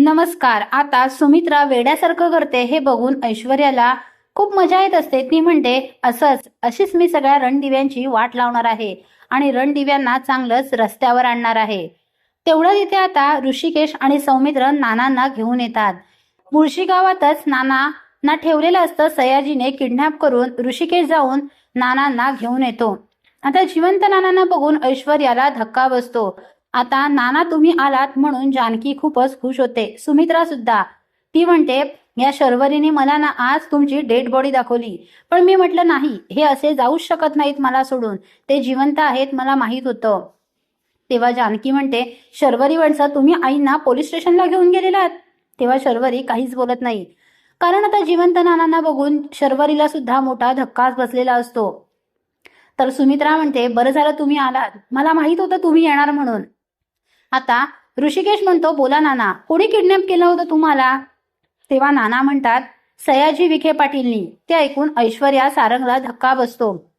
नमस्कार आता सुमित्रा वेड्यासारखं करते हे बघून ऐश्वर्याला खूप मजा येत असते. ती म्हणते असंच अशीच मी सगळ्या रणदिव्यांची वाट लावणार आहे आणि रणदिव्यांना चांगलंच रस्त्यावर आणणार आहे. तेवढं तिथे आता ऋषिकेश आणि सौमित्र नानांना घेऊन येतात. मुळशी गावातच नानांना ठेवलेलं असतं सयाजीने किडनॅप करून ऋषिकेश जाऊन नानांना घेऊन येतो. आता जिवंत नानांना बघून ऐश्वर्याला धक्का बसतो. आता नाना तुम्ही आलात म्हणून जानकी खूपच खुश होते. सुमित्रा सुद्धा. ती म्हणते या शर्वरीने मला ना आज तुमची डेड बॉडी दाखवली. पण मी म्हटलं नाही हे असे जाऊच शकत नाहीत मला सोडून. ते जिवंत आहेत मला माहीत होतं. तेव्हा जानकी म्हणते शर्वरी वणसा तुम्ही आईंना पोलीस स्टेशनला घेऊन गेलेलात तेव्हा शर्वरी काहीच बोलत नाही. कारण आता जिवंत नानांना बघून शर्वरीला सुद्धा मोठा धक्काच बसलेला असतो. तर सुमित्रा म्हणते बरं झालं तुम्ही आलात. मला माहीत होतं तुम्ही येणार म्हणून. आता ऋषिकेश म्हणतो बोला नाना कोणी किडनॅप केलं होतं तुम्हाला? तेव्हा नाना म्हणतात सयाजी विखे पाटीलनी. ते ऐकून ऐश्वर्या सारंगला धक्का बसतो.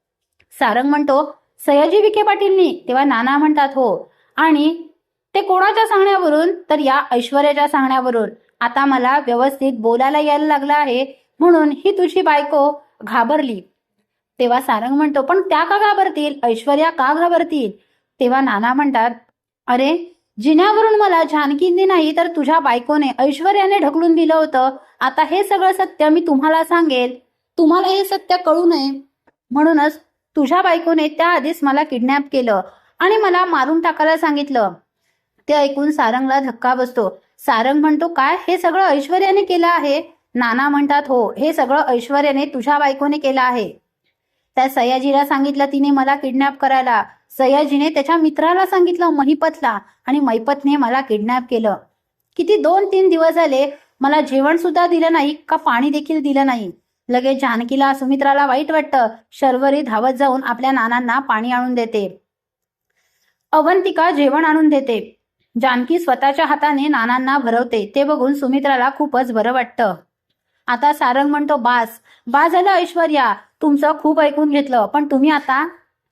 सारंग म्हणतो सयाजी विखे पाटीलनी. तेव्हा नाना म्हणतात हो. आणि ते कोणाच्या सांगण्यावरून? तर या ऐश्वर्याच्या सांगण्यावरून. आता मला व्यवस्थित बोलायला यायला लागलं आहे म्हणून ही तुझी बायको घाबरली. तेव्हा सारंग म्हणतो पण त्या का घाबरतील? ऐश्वर्या का घाबरतील? तेव्हा नाना म्हणतात अरे जिन्यावरून मला जानकींनी नाही तर तुझ्या बायकोने ऐश्वर्याने ढकलून दिलं होतं. आता हे सगळं सत्य मी तुम्हाला सांगेल. तुम्हाला हे सत्य कळू नये. म्हणूनच तुझ्या बायकोने त्याआधीच मला किडनॅप केलं आणि मला मारून टाकायला सांगितलं. ते ऐकून सारंगला धक्का बसतो. सारंग म्हणतो काय हे सगळं ऐश्वर्याने केलं आहे? नाना म्हणतात हो हे सगळं ऐश्वर्याने तुझ्या बायकोने केलं आहे. त्या सयाजीला सांगितलं तिने मला किडनॅप करायला. सयाजीने त्याच्या मित्राला सांगितलं महिपतला. आणि महिपतने मला किडनॅप केलं. किती दोन तीन दिवस झाले मला जेवण सुद्धा दिलं नाही का पाणी देखील दिलं नाही. लगेच जानकीला सुमित्राला वाईट वाटतं. शर्वरी धावत जाऊन आपल्या नानांना पाणी आणून देते. अवंतिका जेवण आणून देते. जानकी स्वतःच्या हाताने नानांना भरवते. ते बघून सुमित्राला खूपच बरं वाटतं. आता सारंग म्हणतो बास. बा झालं ऐश्वर्या. तुमचं खूप ऐकून घेतलं. पण तुम्ही आता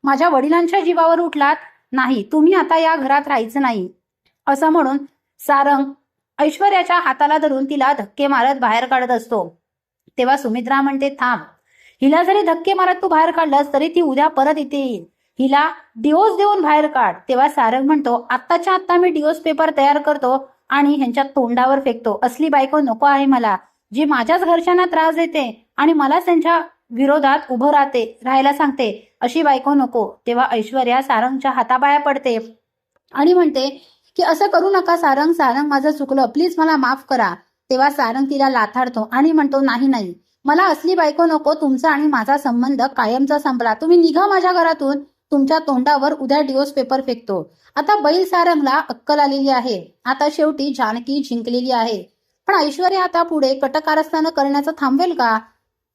माझ्या वडिलांच्या जीवावर उठलात? नाही तुम्ही आता या घरात राहायचं नाही. असं म्हणून सारंग ऐश्वर्याच्या हाताला धरून तिला धक्के मारत बाहेर काढत असतो. तेव्हा सुमित्रा म्हणते थांब. हिला जरी धक्के मारत तू बाहेर काढलास तरी ती उद्या परत इथे येईल. हिला डिओस देऊन बाहेर काढ. तेव्हा सारंग म्हणतो आत्ताच्या आत्ता मी डिओस पेपर तयार करतो आणि ह्यांच्या तोंडावर फेकतो. असली बायको नको आहे मला. जी माझ्याच घरच्यांना त्रास देते आणि मलाच त्यांच्या विरोधात उभं राहते राहायला सांगते अशी बायको नको तेव्हा ऐश्वर्या सारंगच्या हाताबाया पडते. आणि म्हणते की असं करू नका सारंग सारंग माझं चुकलं प्लीज मला माफ करा. तेव्हा सारंग तिला लाथाडतो आणि म्हणतो नाही नाही मला असली बायको नको तुमचा आणि माझा संबंध कायमचा संपला. तुम्ही निघा माझ्या घरातून तुमच्या तोंडावर उद्या डिओस पेपर फेकतो. आता बैल सारंगला अक्कल आलेली आहे. आता शेवटी जानकी जिंकलेली आहे. पण ऐश्वर्या आता पुढे कटकारस्थानं करण्याचं थांबवेल का?